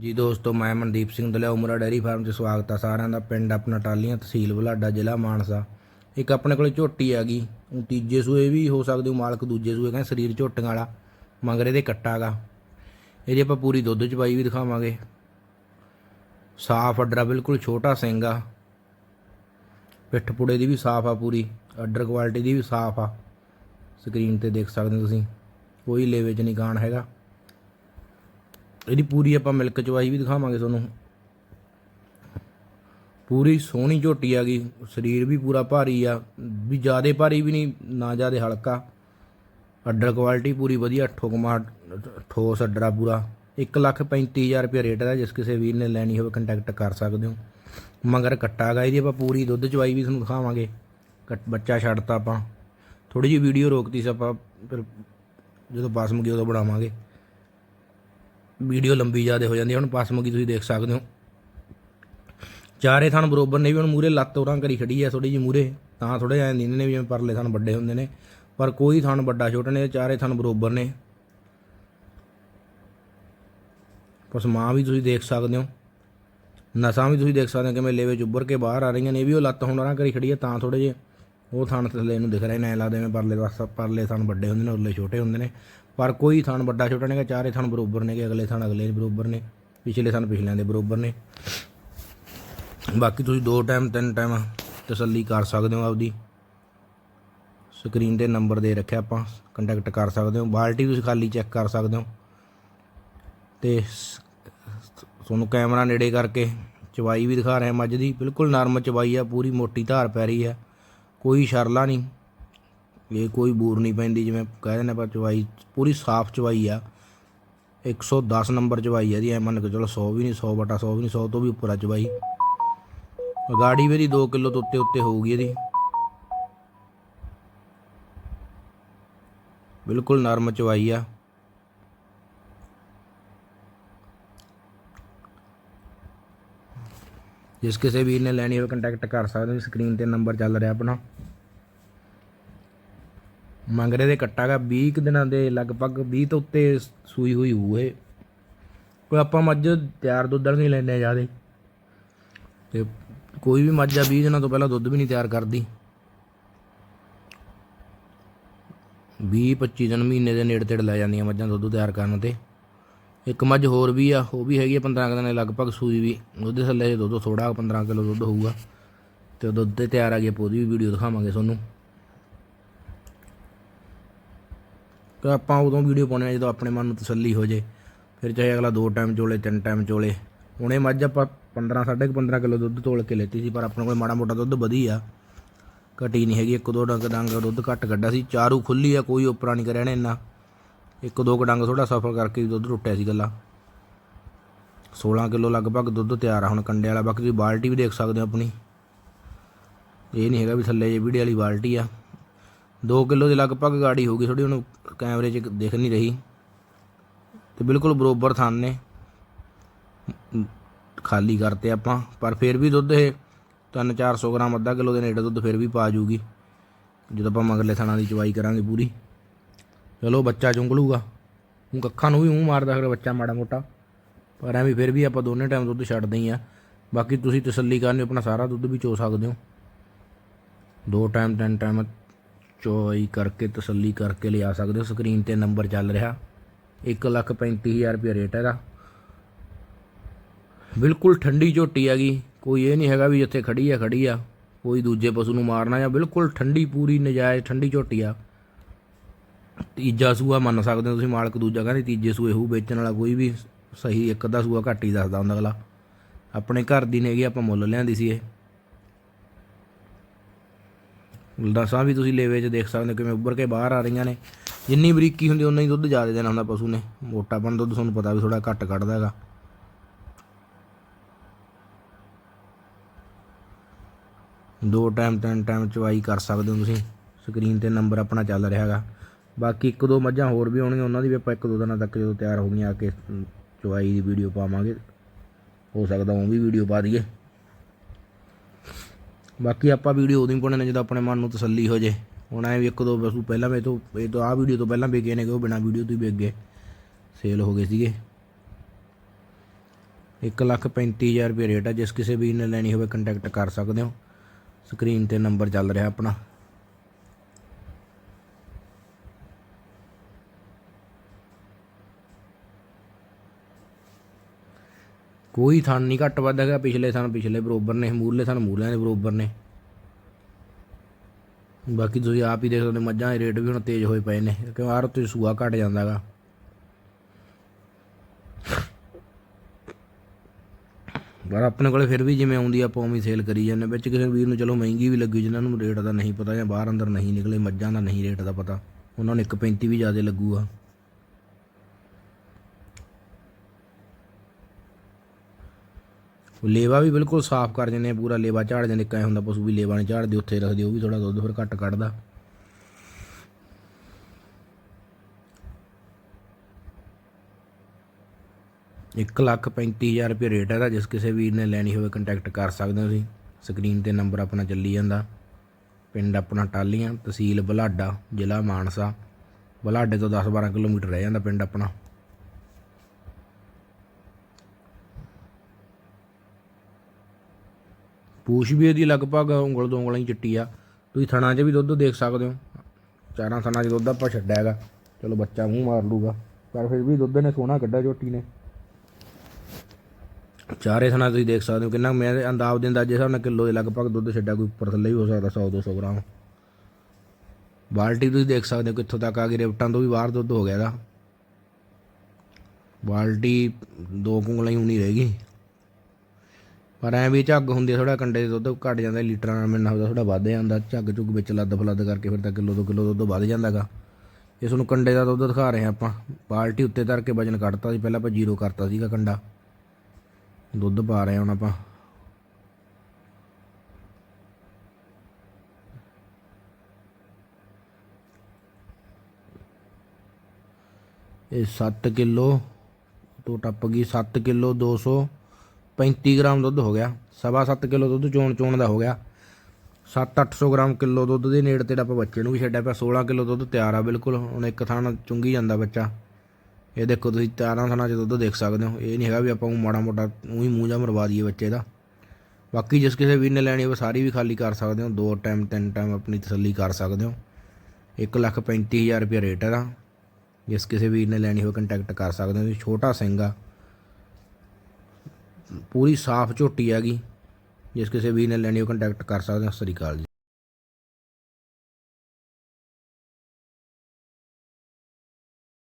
ਜੀ ਦੋਸਤੋ, ਮੈਂ ਮਨਦੀਪ ਸਿੰਘ ਦਲਿਆ, ਉਮਰਾ ਡੈਰੀ ਫਾਰਮ 'ਚ ਸਵਾਗਤ ਆ। ਸਾਰਿਆਂ ਦਾ ਪਿੰਡ ਆਪਣਾ ਟਾਲੀਆਂ, ਤਹਿਸੀਲ ਬੁਲਾਡਾ, ਜ਼ਿਲ੍ਹਾ ਮਾਨਸਾ। ਇੱਕ ਆਪਣੇ ਕੋਲ ਝੋਟੀ ਆ ਗਈ। ਉਹ ਤੀਜੇ ਸੂਏ ਵੀ ਹੋ ਸਕਦੇ ਹੋ ਮਾਲਕ ਦੂਜੇ ਸੂਏ ਕਹਿੰਦੇ ਸਰੀਰ ਝੋਟੀਆਂ ਵਾਲਾ, ਮਗਰੇ ਦੇ ਕੱਟਾ ਗਾ। ਇਹਦੀ ਆਪਾਂ ਪੂਰੀ ਦੁੱਧ 'ਚ ਪਾਈ ਵੀ ਦਿਖਾਵਾਂਗੇ। ਸਾਫ਼ ਅੱਡਰਾ ਬਿਲਕੁਲ ਛੋਟਾ ਸਿੰਘ ਆ। ਪਿੱਠ ਪੁੜੇ ਦੀ ਵੀ ਸਾਫ਼ ਆ ਪੂਰੀ। ਅੱਡਰ ਕੁਆਲਿਟੀ ਦੀ ਵੀ ਸਾਫ਼ ਆ। ਸਕਰੀਨ ਤੇ ਦੇਖ ਸਕਦੇ ਹੋ ਤੁਸੀਂ। ਕੋਈ ਲੇਵੇ 'ਚ ਨਹੀਂ ਕਾਣ ਹੈਗਾ। ਇਹਦੀ ਪੂਰੀ ਆਪਾਂ ਮਿਲਕ ਚਵਾਈ ਵੀ ਦਿਖਾਵਾਂਗੇ ਤੁਹਾਨੂੰ। ਪੂਰੀ ਸੋਹਣੀ ਝੋਟੀ ਆ ਗਈ, ਸਰੀਰ ਵੀ ਪੂਰਾ ਭਾਰੀ ਆ, ਵੀ ਜ਼ਿਆਦੇ ਭਾਰੀ ਵੀ ਨਹੀਂ, ਨਾ ਜ਼ਿਆਦੇ ਹਲਕਾ। ਅੱਡਰ ਕੁਆਲਿਟੀ ਪੂਰੀ ਵਧੀਆ, ਠੋਕਮਾ, ਠੋਸ ਅੱਡਰਾ ਪੂਰਾ। 135000 ਰੁਪਏ ਰੇਟ ਦਾ ਜਿਸ ਕਿਸੇ ਵੀਰ ਨੇ ਲੈਣੀ ਹੋਵੇ ਕੰਟੈਕਟ ਕਰ ਸਕਦੇ ਹੋ। ਮਗਰ ਕੱਟਾ ਗਾ ਇਹਦੀ ਆਪਾਂ ਪੂਰੀ, ਦੁੱਧ ਚਵਾਈ ਵੀ ਤੁਹਾਨੂੰ ਦਿਖਾਵਾਂਗੇ। ਕੱਟ, ਬੱਚਾ ਛੱਡਤਾ ਆਪਾਂ। ਥੋੜੀ ਜਿਹੀ ਵੀਡੀਓ ਰੋਕਤੀ ਸੀ ਆਪਾਂ, ਫਿਰ ਜਦੋਂ ਬਾਸਮਗੀ ਉਦੋਂ ਬਣਾਵਾਂਗੇ। ਵੀਡੀਓ ਲੰਬੀ ਜ਼ਿਆਦਾ ਹੋ ਜਾਂਦੀ ਹੈ ਹੁਣ ਪਾਸਮਗੀ ਤੁਸੀਂ ਦੇਖ ਸਕਦੇ ਹੋ। ਚਾਰੇ ਥਣ ਬਰੋਬਰ ਨੇ ਵੀ ਹੁਣ ਮੂਰੇ ਲੱਤ ਉਰਾਂ ਕਰੀ ਖੜੀ ਹੈ ਥੋੜੀ ਜਿਹੀ ਮੂਰੇ ਤਾਂ ਥੋੜੇ ਐ ਨੀਂਦ ਨੇ ਵੀ ਜਿਵੇਂ ਪਰਲੇ ਥਣ ਵੱਡੇ ਹੁੰਦੇ ਨੇ। ਪਰ ਕੋਈ ਥਣ ਵੱਡਾ ਛੋਟਾ ਨੇ ਚਾਰੇ ਥਣ ਬਰੋਬਰ ਨੇ। ਪਸਮਾ ਵੀ ਤੁਸੀਂ ਦੇਖ ਸਕਦੇ ਹੋ। ਨਸਾਂ ਵੀ ਤੁਸੀਂ ਦੇਖ ਸਕਦੇ ਹੋ, ਕਿਵੇਂ ਲੇਵੇ ਚ ਉੱਭਰ ਕੇ ਬਾਹਰ ਆ ਰਹੀਆਂ ਨੇ, ਇਹ ਵੀ ਉਹ ਲੱਤ ਹੁਣ ਉਰਾਂ ਕਰੀ ਖੜੀ ਹੈ, ਤਾਂ ਥੋੜੇ ਜਿਹੇ ਉਹ ਥਣ ਥੱਲੇ ਨੂੰ ਦਿਖ ਰਹੇ ਨੇ ਐਂ ਲੱਗਦਾ ਜਿਵੇਂ ਪਰਲੇ ਪਾਸੇ, ਪਰਲੇ ਥਣ ਵੱਡੇ ਹੁੰਦੇ ਨੇ, ਉਰਲੇ ਛੋਟੇ ਹੁੰਦੇ ਨੇ। ਪਰ ਕੋਈ ਥਣ ਵੱਡਾ ਛੋਟਾ ਨਹੀਂਗਾ ਚਾਰੇ ਥਣ ਬਰੋਬਰ ਨੇਗੇ ਅਗਲੇ ਥਣ ਅਗਲੇ ਦੇ ਬਰੋਬਰ ਨੇ, ਪਿਛਲੇ ਥਣ ਪਿਛਲਿਆਂ ਦੇ ਬਰੋਬਰ ਨੇ। ਬਾਕੀ ਤੁਸੀਂ ਦੋ ਟਾਈਮ ਤਿੰਨ ਟਾਈਮ ਤਸੱਲੀ ਕਰ ਸਕਦੇ ਹੋ ਆਪਦੀ। ਸਕਰੀਨ ਤੇ ਨੰਬਰ ਦੇ ਰੱਖਿਆ ਆਪਾਂ ਕੰਟੈਕਟ ਕਰ ਸਕਦੇ ਹੋ, ਬਾਲਟੀ ਵੀ ਖਾਲੀ ਚੈੱਕ ਕਰ ਸਕਦੇ ਹੋ। ਤੇ ਸ- ਤੁਹਾਨੂੰ ਕੈਮਰਾ ਨੇੜੇ ਕਰਕੇ ਚਵਾਈ ਵੀ ਦਿਖਾ ਰਿਹਾ, ਮੱਝ ਦੀ, ਬਿਲਕੁਲ ਨਰਮ ਚਵਾਈ ਆ, ਪੂਰੀ ਮੋਟੀ ਧਾਰ ਪੈ ਰਹੀ ਆ ਕੋਈ ਸ਼ਰਲਾ ਨਹੀਂ। ਇਹ ਕੋਈ ਬੂਰ ਨਹੀਂ ਪੈਂਦੀ ਜਿਵੇਂ ਕਹਿ ਦਿੰਦੇ ਆਪਾਂ ਚਵਾਈ, ਪੂਰੀ ਸਾਫ਼ ਚਵਾਈ ਆ। 110 ਨੰਬਰ ਚਵਾਈ ਆ ਦੀ ਐ ਮੰਨ ਕੇ ਚਲੋ 100 ਵੀ ਨਹੀਂ 100 ਬਟਾ 100 ਵੀ ਨਹੀਂ 100 ਤੋਂ ਵੀ ਉੱਪਰ ਆ ਚਵਾਈ। ਗਾੜੀ ਵੀ ਦੀ 2 ਕਿਲੋ ਤੋਂ ਉੱਤੇ ਉੱਤੇ ਹੋਊਗੀ ਇਹਦੀ। ਬਿਲਕੁਲ ਨਰਮ ਚਵਾਈ ਆ। ਜਿਸ ਕਿਸੇ ਵੀਰ ਨੇ ਲੈਣੀ ਹੋਵੇ ਕੰਟੈਕਟ ਕਰ ਸਕਦੇ ਹੋ ਸਕਰੀਨ ਤੇ ਨੰਬਰ ਚੱਲ ਰਿਹਾ ਆਪਣਾ। ਮੰਗਰੇ ਦੇ ਕੱਟਾ ਗਾ 20 ਕੁ ਦਿਨਾਂ ਦੇ ਲਗਭਗ 20 ਤੋਂ ਉੱਤੇ ਸੂਈ ਹੋਈ ਹੋਏ ਕੋਈ ਆਪਾਂ ਮੱਝ ਤਿਆਰ ਦੁੱਧ ਨਹੀਂ ਲੈਣੇ ਜਿਆਦੇ। ਤੇ ਕੋਈ ਵੀ ਮੱਝ ਆ 20 ਦਿਨਾਂ ਤੋਂ ਪਹਿਲਾਂ ਦੁੱਧ ਵੀ ਨਹੀਂ ਤਿਆਰ ਕਰਦੀ। 20 25 ਦਿਨ ਮਹੀਨੇ ਦੇ ਨੇੜੇ ਤੇੜੇ ਲੈ ਜਾਂਦੀਆਂ ਮੱਝਾਂ ਦੁੱਧ ਤਿਆਰ ਕਰਨ ਤੇ। ਇੱਕ ਮੱਝ ਹੋਰ ਵੀ ਆ, ਉਹ ਵੀ ਹੈਗੀ ਆ 15 ਕੁ ਦਿਨ ਦੇ ਲਗਭਗ ਸੂਈ ਵੀ। ਉਹਦੇ ਥੱਲੇ ਜੇ ਦੁੱਧ ਥੋੜਾ 15 ਕਿਲੋ ਦੁੱਧ ਹੋਊਗਾ। ਤੇ ਉਹ ਦੁੱਧ ਤੇ ਤਿਆਰ ਆ ਗਿਆ ਉਹਦੀ ਵੀ ਵੀਡੀਓ ਦਿਖਾਵਾਂਗੇ ਤੁਹਾਨੂੰ। ਤੇ ਆਪਾਂ ਉਦੋਂ ਵੀਡੀਓ ਪਾਉਣੇ ਆ ਜਦੋਂ ਆਪਣੇ ਮਨ ਨੂੰ ਤਸੱਲੀ ਹੋ ਜੇ। ਫਿਰ ਚਾਹੇ ਅਗਲਾ ਦੋ ਟਾਈਮ ਚੋਲੇ, ਤਿੰਨ ਟਾਈਮ ਚੋਲੇ। ਹੁਣੇ ਮੱਝ ਆਪਾਂ 15 ਸਾਢੇ ਕੁ 15 ਕਿਲੋ ਦੁੱਧ ਤੋਲ ਕੇ ਲੈਤੀ ਸੀ, ਪਰ ਆਪਣੇ ਕੋਲ ਮਾੜਾ ਮੋਟਾ ਦੁੱਧ ਵਧੀ ਆ। ਘਟੀ ਨਹੀਂ ਹੈਗੀ, ਇੱਕ ਦੋ ਡੰਗ ਡੰਗ ਦੁੱਧ ਘੱਟ ਕੱਢਾ ਸੀ। ਚਾਰੂ ਖੁੱਲੀ ਆ, ਕੋਈ ਉਪਰਾ ਨਹੀਂ ਕਰਿਆ ਨੇ ਇੰਨਾ। ਇੱਕ ਦੋ ਕੁ ਡੰਗ ਥੋੜਾ ਸਫਰ ਕਰਕੇ ਵੀ ਦੁੱਧ ਟੁੱਟਿਆ ਸੀ ਗੱਲਾਂ 16 ਕਿਲੋ ਲਗਭਗ ਦੁੱਧ ਤਿਆਰ ਆ ਹੁਣ ਕੰਡੇ ਵਾਲਾ। ਬਾਕੀ ਤੁਸੀਂ ਬਾਲਟੀ ਵੀ ਦੇਖ ਸਕਦੇ ਹੋ ਆਪਣੀ। ਇਹ ਨਹੀਂ ਹੈਗਾ ਵੀ ਥੱਲੇ ਜੇ ਵੀਡੀਓ ਵਾਲੀ ਬਾਲਟੀ ਆ। 2 ਕਿਲੋ ਦੇ ਲਗਭਗ ਗਾੜੀ ਹੋਊਗੀ ਥੋੜੀ ਉਹਨੂੰ ਕੈਮਰੇ 'ਚ ਦਿਖ ਨਹੀਂ ਰਹੀ। ਤੇ ਬਿਲਕੁਲ ਬਰੋਬਰ ਥਾਨ ਨੇ। ਖਾਲੀ ਕਰਤੇ ਆਪਾਂ, ਪਰ ਫਿਰ ਵੀ ਦੁੱਧ ਇਹ 3-400 ਗ੍ਰਾਮ ਅੱਧਾ ਕਿਲੋ ਦੇ ਨੇੜੇ ਦੁੱਧ ਫਿਰ ਵੀ ਪਾ ਜੂਗੀ। ਜਦੋਂ ਆਪਾਂ ਮਗਰਲੇ ਥਾਣਾ ਦੀ ਚਵਾਈ ਕਰਾਂਗੇ ਪੂਰੀ। ਚਲੋ ਬੱਚਾ ਚੁੰਗਲੂਗਾ ਕੱਖਾਂ ਨੂੰ ਵੀ ਮੂੰਹ ਮਾਰਦਾ ਫਿਰ ਬੱਚਾ ਮਾੜਾ ਮੋਟਾ। ਪਰ ਐਵੇਂ ਫਿਰ ਵੀ ਆਪਾਂ ਦੋਨੇ ਟਾਈਮ ਦੁੱਧ ਛੱਡਦੇ ਹੀ ਆ। ਬਾਕੀ ਤੁਸੀਂ ਤਸੱਲੀ ਕਰਨੀ, ਆਪਣਾ ਸਾਰਾ ਦੁੱਧ ਵੀ ਚੋ ਸਕਦੇ ਹੋ। ਦੋ ਟਾਈਮ ਤਿੰਨ ਟਾਈਮ ਚੋਈ ਕਰਕੇ ਤਸੱਲੀ ਕਰਕੇ ਲਿਆ ਸਕਦੇ ਹੋ। ਸਕਰੀਨ ਤੇ ਨੰਬਰ ਚੱਲ ਰਿਹਾ। 135000 ਰੁਪਏ ਰੇਟ ਇਹਦਾ ਬਿਲਕੁਲ ਠੰਡੀ ਝੋਟੀ ਹੈਗੀ। ਕੋਈ ਇਹ ਨਹੀਂ ਹੈਗਾ ਵੀ ਜਿੱਥੇ ਖੜੀ ਆ ਖੜੀ ਆ। ਕੋਈ ਦੂਜੇ ਪਸ਼ੂ ਨੂੰ ਮਾਰਨਾ ਜਾਂ ਬਿਲਕੁਲ ਠੰਡੀ, ਪੂਰੀ ਨਜਾਇਜ਼ ਠੰਡੀ ਝੋਟੀ ਆ। ਤੀਜਾ ਸੂਆ ਮੰਨ ਸਕਦੇ ਹੋ ਤੁਸੀਂ ਮਾਲਕ ਦੂਜਾ ਕਹਿੰਦੇ ਤੀਜੇ ਸੂਏ ਹੂ ਵੇਚਣ ਵਾਲਾ ਕੋਈ ਵੀ ਸਹੀ ਇੱਕ ਅੱਧਾ ਸੂਆ ਘੱਟ ਹੀ ਦੱਸਦਾ ਹੁੰਦਾ ਅਗਲਾ। ਆਪਣੇ ਘਰ ਦੀ ਨੇਗੀ ਆਪਾਂ ਮੁੱਲ ਲਿਆਂਦੀ ਸੀ ਇਹ। ਦਸਾਂ ਵੀ ਤੁਸੀਂ ਲੇਵੇ 'ਚ ਦੇਖ ਸਕਦੇ ਹੋ ਕਿਵੇਂ ਉੱਭਰ ਕੇ ਬਾਹਰ ਆ ਰਹੀਆਂ ਨੇ। ਜਿੰਨੀ ਬਰੀਕੀ ਹੁੰਦੀ ਉਨਾ ਹੀ ਦੁੱਧ ਜ਼ਿਆਦਾ ਦੇਣਾ ਹੁੰਦਾ ਪਸ਼ੂ ਨੇ। ਮੋਟਾਪਣ ਦੁੱਧ ਤੁਹਾਨੂੰ ਪਤਾ ਵੀ ਥੋੜਾ ਘੱਟ ਕੱਢਦਾ ਹੈਗਾ। ਦੋ ਟਾਈਮ ਤਿੰਨ ਟਾਈਮ ਚਵਾਈ ਕਰ ਸਕਦੇ ਹੋ ਤੁਸੀਂ। ਸਕਰੀਨ ਤੇ ਨੰਬਰ ਆਪਣਾ ਚੱਲ ਰਿਹਾ ਹੈਗਾ। ਬਾਕੀ ਇੱਕ ਦੋ ਮੱਝਾਂ ਹੋਰ ਵੀ ਆਉਣਗੀਆਂ, ਉਹਨਾਂ ਦੀ ਵੀ ਆਪਾਂ ਇੱਕ ਦੋ ਦਿਨਾਂ ਤੱਕ ਜਦੋਂ ਤਿਆਰ ਹੋ ਗਈਆਂ ਆ ਕੇ ਚੁਆਈ ਦੀ ਵੀਡੀਓ ਪਾਵਾਂਗੇ। ਹੋ ਸਕਦਾ ਉਹ ਵੀ ਵੀਡੀਓ ਪਾ ਦਈਏ। ਬਾਕੀ ਆਪਾਂ ਵੀਡੀਓ ਉਦੋਂ ਹੀ ਪਾਉਣੇ ਨੇ ਜਦੋਂ ਆਪਣੇ ਮਨ ਨੂੰ ਤਸੱਲੀ ਹੋ ਜੇ। ਹੁਣ ਐ ਵੀ ਇੱਕ ਦੋ ਵਸੂ ਪਹਿਲਾਂ ਮੈਂ ਤੋਂ ਇਹ ਤੋਂ ਆਹ ਵੀਡੀਓ ਤੋਂ ਪਹਿਲਾਂ ਵਿਕੇ ਨੇ ਕਿ ਉਹ ਬਿਨਾ ਵੀਡੀਓ ਤੋਂ ਹੀ ਵਿਕ ਗਏ। ਸੇਲ ਹੋ ਗਏ ਸੀਗੇ। ਇੱਕ ਲੱਖ ਪੈਂਤੀ ਹਜ਼ਾਰ ਰੁਪਏ ਰੇਟ ਆ। ਜਿਸ ਕਿਸੇ ਵੀ ਨੇ ਲੈਣੀ ਹੋਵੇ ਕੰਟੈਕਟ ਕਰ ਸਕਦੇ ਹੋ। ਸਕਰੀਨ ਤੇ ਨੰਬਰ ਚੱਲ ਰਿਹਾ ਆਪਣਾ। ਕੋਈ ਥਣ ਨਹੀਂ ਘੱਟ ਵੱਧ ਹੈਗਾ, ਪਿਛਲੇ ਥਣ ਪਿਛਲੇ ਬਰੋਬਰ ਨੇ ਮੂਰਲੇ ਥਣ ਮੂਰਲਿਆਂ ਦੇ ਬਰੋਬਰ ਨੇ। ਬਾਕੀ ਤੁਸੀਂ ਆਪ ਹੀ ਦੇਖ ਸਕਦੇ ਮੱਝਾਂ ਦੇ ਰੇਟ ਵੀ ਹੁਣ ਤੇਜ਼ ਹੋਏ ਪਏ ਨੇ ਕਿਉਂ ਆਰ ਉੱਤੇ ਸੂਆ ਘਟ ਜਾਂਦਾਗਾ ਪਰ ਆਪਣੇ ਕੋਲੇ ਫਿਰ ਵੀ ਜਿਵੇਂ ਆਉਂਦੀ ਆਪਾਂ ਉਵੇਂ ਸੇਲ ਕਰੀ ਜਾਂਦੇ ਵਿੱਚ ਕਿਸੇ ਵੀਰ ਨੂੰ ਚਲੋ ਮਹਿੰਗੀ ਵੀ ਲੱਗੀ ਜਿਨ੍ਹਾਂ ਨੂੰ ਰੇਟ ਦਾ ਨਹੀਂ ਪਤਾ ਜਾਂ ਬਾਹਰ ਅੰਦਰ ਨਹੀਂ ਨਿਕਲੇ, ਮੱਝਾਂ ਦਾ ਨਹੀਂ ਰੇਟ ਦਾ ਪਤਾ, ਉਹਨਾਂ ਨੂੰ 1.35 ਵੀ ਜ਼ਿਆਦਾ ਲੱਗੂਗਾ। ਲੇਵਾ ਵੀ ਬਿਲਕੁਲ ਸਾਫ਼ ਕਰ ਜਾਂਦੇ ਆ, ਪੂਰਾ ਲੇਵਾ ਝਾੜ ਜਾਂਦੇ ਕਹੇ ਹੁੰਦਾ ਪਸ਼ੂ ਵੀ ਲੇਵਾ ਨਹੀਂ ਝਾੜਦੇ, ਉੱਥੇ ਰੱਖਦੇ, ਉਹ ਵੀ ਥੋੜਾ ਦੁੱਧ ਫਿਰ ਘੱਟ ਕੱਢਦਾ। ਇੱਕ ਲੱਖ ਪੈਂਤੀ ਹਜ਼ਾਰ ਰੁਪਏ ਰੇਟ ਹੈ ਦਾ ਜਿਸ ਕਿਸੇ ਵੀਰ ਨੇ ਲੈਣੀ ਹੋਵੇ ਕੰਟੈਕਟ ਕਰ ਸਕਦੇ ਹੋ ਤੁਸੀਂ। ਸਕਰੀਨ ਤੇ ਨੰਬਰ ਆਪਣਾ ਚੱਲੀ ਜਾਂਦਾ। ਪਿੰਡ ਆਪਣਾ ਟਾਲੀਆਂ, ਤਹਿਸੀਲ ਬਲਾਡਾ, ਜ਼ਿਲ੍ਹਾ ਮਾਨਸਾ। ਬਲਾਡੇ ਤੋਂ 10-12 ਕਿਲੋਮੀਟਰ ਰਹਿ ਜਾਂਦਾ ਪਿੰਡ ਆਪਣਾ। ਪੂਛ ਵੀ ਇਹਦੀ ਲਗਭਗ ਉਂਗਲ ਦੋ ਉਂਗਲਾਂ ਹੀ ਚਿੱਟੀ ਆ। ਤੁਸੀਂ ਥਣਾ 'ਚ ਵੀ ਦੁੱਧ ਦੇਖ ਸਕਦੇ ਹੋ। ਚਾਰਾਂ ਥਣਾ 'ਚ ਦੁੱਧ ਆਪਾਂ ਛੱਡਿਆ ਹੈਗਾ। ਚਲੋ ਬੱਚਾ ਮੂੰਹ ਮਾਰ ਲੂਗਾ। ਪਰ ਫਿਰ ਵੀ ਦੁੱਧ ਨੇ ਸੋਹਣਾ ਕੱਢਿਆ ਝੋਟੀ ਨੇ। ਚਾਰੇ ਥਣਾ ਤੁਸੀਂ ਦੇਖ ਸਕਦੇ ਹੋ ਕਿੰਨਾ ਮੈਂ ਅੰਦਾਜ਼ ਦੇ ਅੰਦਾਜ਼ੇ ਹਿਸਾਬ ਨਾਲ ਕਿਲੋ ਦੇ ਲਗਭਗ ਦੁੱਧ ਛੱਡਿਆ ਕੋਈ ਉੱਪਰ ਥੱਲੇ ਵੀ ਹੋ ਸਕਦਾ 100 200 ਗ੍ਰਾਮ। ਬਾਲਟੀ ਤੁਸੀਂ ਦੇਖ ਸਕਦੇ ਹੋ ਕਿੱਥੋਂ ਤੱਕ ਆ ਗਈ, ਰੇਵਟਾਂ ਤੋਂ ਵੀ ਬਾਹਰ ਦੁੱਧ ਹੋ ਗਿਆ ਇਹਦਾ। ਬਾਲਟੀ ਦੋ ਕੁੰਗਲਾਂ ਹੀ ਹੋਣੀ ਰਹੇਗੀ ਪਰ ਐ ਵੀ ਝੱਗ ਹੁੰਦੀ ਆ ਥੋੜਾ ਕੰਡੇ ਦੇ ਦੁੱਧ ਘਟ ਜਾਂਦਾ, ਲੀਟਰਾਂ ਨਾਲ ਮਿਲਣਾ ਹੁੰਦਾ ਥੋੜਾ ਵੱਧ ਜਾਂਦਾ, ਝੱਗ ਝੁੱਗ ਵਿੱਚ ਲੱਦ ਫਲੱਦ ਕਰਕੇ ਫਿਰ ਤਾਂ ਕਿਲੋ ਦੋ ਕਿਲੋ ਦੁੱਧ ਵੱਧ ਜਾਂਦਾਗਾ। ਇਸ ਨੂੰ ਕੰਡੇ ਦਾ ਦੁੱਧ ਦਿਖਾ ਰਹੇ ਹਾਂ ਆਪਾਂ। ਬਾਲਟੀ ਉੱਤੇ ਧਰ ਕੇ ਵਜਨ ਕੱਢਤਾ ਸੀ, ਪਹਿਲਾਂ ਆਪਾਂ ਜ਼ੀਰੋ ਕਰਤਾ ਸੀਗਾ ਕੰਡਾ। ਦੁੱਧ ਪਾ ਰਹੇ ਹਾਂ ਹੁਣ ਆਪਾਂ। ਇਹ 7 ਕਿਲੋ ਤੋਂ ਟੱਪ ਗਈ 7 ਕਿਲੋ 235 ਗ੍ਰਾਮ ਦੁੱਧ ਹੋ ਗਿਆ, ਸਵਾ 7 ਕਿਲੋ ਦੁੱਧ ਚੋਣ ਚੋਣ ਦਾ ਹੋ ਗਿਆ। 7-800 ਗ੍ਰਾਮ ਕਿਲੋ ਦੁੱਧ ਦੇ ਨੇੜੇ ਤੇ ਆਪਾਂ ਬੱਚੇ ਨੂੰ ਵੀ ਛੱਡਿਆ ਪਿਆ 16 ਕਿਲੋ ਦੁੱਧ ਤਿਆਰ ਆ ਬਿਲਕੁਲ, ਹੁਣ ਇੱਕ ਥਾਂ ਚੁੰਗੀ ਜਾਂਦਾ ਬੱਚਾ। ਇਹ ਦੇਖੋ ਤੁਸੀਂ ਤਾਰਾਂ ਥਾਂ 'ਚ ਦੁੱਧ ਦੇਖ ਸਕਦੇ ਹੋ, ਇਹ ਨਹੀਂ ਹੈਗਾ ਵੀ ਆਪਾਂ ਨੂੰ ਮਾੜਾ ਮੋਟਾ ਉਹੀ ਮੂੰਹ ਜਾ ਮਰਵਾ ਦਈਏ ਬੱਚੇ ਦਾ। ਬਾਕੀ ਜਿਸ ਕਿਸੇ ਵੀਰ ਨੇ ਲੈਣੀ ਹੋਵੇ ਸਾਰੀ ਵੀ ਖਾਲੀ ਕਰ ਸਕਦੇ ਹੋ, ਦੋ ਟਾਈਮ, ਤਿੰਨ ਟਾਈਮ ਆਪਣੀ ਤਸੱਲੀ ਕਰ ਸਕਦੇ ਹੋ। ਇੱਕ ਲੱਖ ਪੈਂਤੀ ਹਜ਼ਾਰ ਰੁਪਏ ਰੇਟ ਇਹਦਾ। ਜਿਸ ਕਿਸੇ ਵੀਰ ਨੇ ਲੈਣੀ ਹੋਵੇ ਕੰਟੈਕਟ ਕਰ ਸਕਦੇ ਹੋ ਤੁਸੀਂ ਛੋਟਾ ਸਿੰਘ ਆ। ਪੂਰੀ ਸਾਫ਼ ਝੋਟੀ ਹੈਗੀ, ਜਿਸ ਕਿਸੇ ਵੀ ਨੇ ਲੈਣੀ, ਉਹ ਕੰਟੈਕਟ ਕਰ ਸਕਦੇ ਹੋ। ਸਤਿ ਸ੍ਰੀ ਅਕਾਲ ਜੀ।